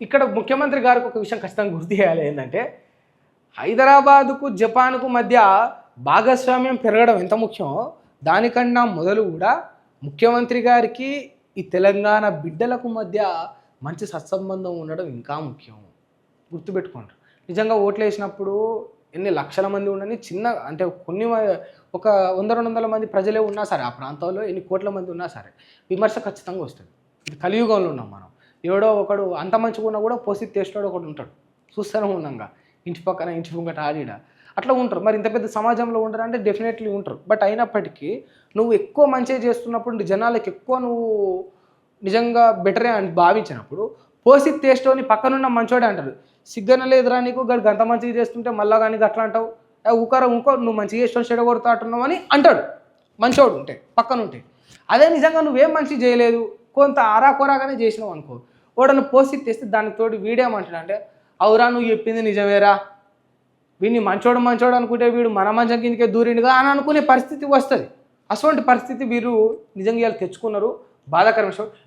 ఇక్కడ ముఖ్యమంత్రి గారికి ఒక విషయం ఖచ్చితంగా గుర్తు చేయాలి ఏంటంటే హైదరాబాదుకు జపాన్కు మధ్య భాగస్వామ్యం పెరగడం ఎంత ముఖ్యమో దానికన్నా మొదలు కూడా ముఖ్యమంత్రి గారికి ఈ తెలంగాణ బిడ్డలకు మధ్య మంచి సత్సంబంధం ఉండడం ఇంకా ముఖ్యం గుర్తుపెట్టుకోండి. నిజంగా ఓట్లు వేసినప్పుడు ఎన్ని లక్షల మంది ఉండని చిన్న అంటే కొన్ని మ- ఒక వంద రెండు వందల మంది ప్రజలే ఉన్నా సరే ఆ ప్రాంతంలో ఎన్ని కోట్ల మంది ఉన్నా సరే విమర్శ ఖచ్చితంగా వస్తుంది. ఇది కలియుగంలో ఉన్నాం మనం. ఎవడో ఒకడు అంత మంచిగా ఉన్నా కూడా పోసి తెచ్చినాడు ఒకడు ఉంటాడు. చూస్తూనే ఉండంగా. ఇంటి పక్కన ఇంటి ముంగట ఆడిడ. అట్లా ఉంటారు. మరి ఇంత పెద్ద సమాజంలో ఉంటారు అంటే డెఫినెట్లీ ఉంటారు. బట్ అయినప్పటికీ నువ్వు ఎక్కువ మంచిగా చేస్తున్నప్పుడు జనాలకు ఎక్కువ నువ్వు నిజంగా బెటరే అని భావించినప్పుడు పోసి టేస్టోని పక్కనున్న మంచోడే అంటారు సిగ్గన లేదురా నీకు? గడు గంత మంచిగా చేస్తుంటే మళ్ళా కానీ అట్లా అంటావు? ఏ ఇంకో నువ్వు మంచిగా చేసిన చెడ కొడతా అంటున్నావు అని అంటాడు. మంచోడు ఉంటే పక్కన ఉంటే అదే నిజంగా నువ్వేం మంచి చేయలేదు? కొంత ఆరాకొరాగానే చేసినావు అనుకో. వాడను పోసి తెస్తే దానితోటి తోడు వీడేమంటాడు అంటే అవురా నువ్వు చెప్పింది నిజమేరా. వీడిని మంచోడు మంచోడు అనుకుంటే వీడు మన మంచం కిందకే దూరిండుగా అని అనుకునే పరిస్థితి వస్తుంది. అటువంటి పరిస్థితి వీరు నిజంగా తెచ్చుకున్నారు. బాధాకర విషయం.